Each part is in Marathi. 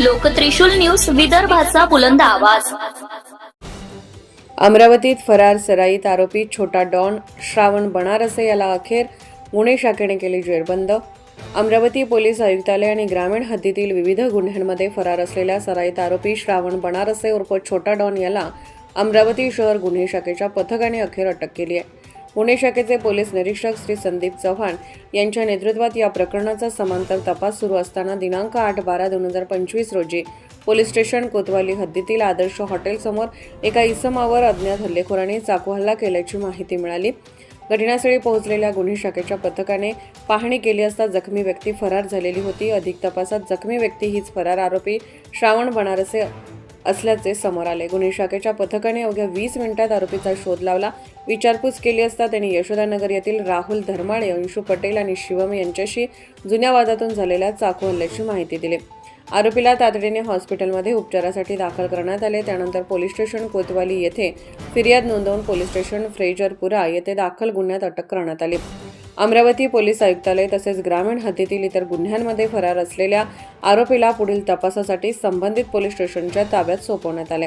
लोकत्रिशूल न्यूज विदर्भाचा बुलंद आवाज. अमरावतीत फरार सराईत आरोपी छोटा डॉन श्रावण बनारसे याला अखेर गुन्हे शाखेने केली जेरबंद. अमरावती पोलीस आयुक्तालय आणि ग्रामीण हद्दीतील विविध गुन्ह्यांमध्ये फरार असलेल्या सराईत आरोपी श्रावण बनारसे उर्फ छोटा डॉन याला अमरावती शहर गुन्हे शाखेच्या पथकाने अखेर अटक केली आहे. पुणे शाखेचे पोलीस निरीक्षक श्री संदीप चव्हाण यांच्या नेतृत्वात या प्रकरणाचा समांतर तपास सुरू असताना दिनांक आठ बारा दोन हजार पंचवीस रोजी पोलीस स्टेशन कोतवाली हद्दीतील आदर्श हॉटेलसमोर एका इसमावर अज्ञात हल्लेखोरांनी चाकू हल्ला केल्याची माहिती मिळाली. घटनास्थळी पोहोचलेल्या गुन्हे शाखेच्या पथकाने पाहणी केली असता जखमी व्यक्ती फरार झालेली होती. अधिक तपासात जखमी व्यक्ती हीच फरार आरोपी श्रावण बनारसे असल्याचे समोर आले. गुन्हे शाखेच्या पथकाने अवघ्या वीस मिनिटात आरोपीचा शोध लावला. विचारपूस केली असता त्यांनी यशोदानगर येथील राहुल धर्माळे अंशू पटेल आणि शिवम यांच्याशी जुन्या वादातून झालेल्या चाकू हल्ल्याची माहिती दिली. आरोपीला तातडीने हॉस्पिटलमध्ये उपचारासाठी दाखल करण्यात आले. त्यानंतर पोलीस स्टेशन कोतवाली येथे फिर्याद नोंदवून पोलीस स्टेशन फ्रेजरपुरा येथे दाखल गुन्ह्यात अटक करण्यात आली. अमरावती पोलीस आयुक्तालय तसेच ग्रामीण हद्दीतील इतर गुन्ह्यांमध्ये फरार असलेल्या आरोपीला पुढील तपासासाठी संबंधित पोलीस स्टेशनच्या ताब्यात सोपवण्यात आले.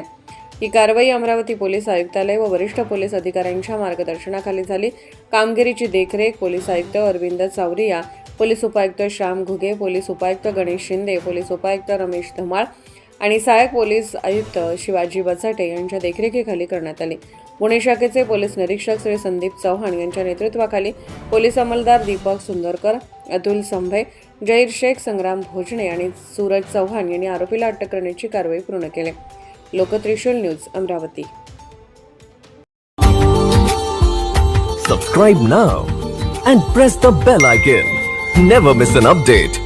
ही कारवाई अमरावती पोलीस आयुक्तालय व वरिष्ठ पोलीस अधिकाऱ्यांच्या मार्गदर्शनाखाली झाली. कामगिरीची देखरेख पोलीस आयुक्त अरविंद चावरिया पोलीस उपायुक्त श्याम घुगे पोलीस उपायुक्त गणेश शिंदे पोलीस उपायुक्त रमेश धमाळ आणि सहाय्यक पोलीस आयुक्त शिवाजी बचाटे यांच्या देखरेखीखाली करण्यात आली. पुणे शाखेचे पोलीस निरीक्षक श्री संदीप चव्हाण यांच्या नेतृत्वाखाली पोलीस अंमलदार दीपक सुंदरकर अतुल संभय जहीर शेख संग्राम भोजने आणि सूरज चव्हाण यांनी आरोपीला अटक करण्याची कारवाई पूर्ण केली. Loktrishul news Amravati. Subscribe now and press the bell icon never miss an update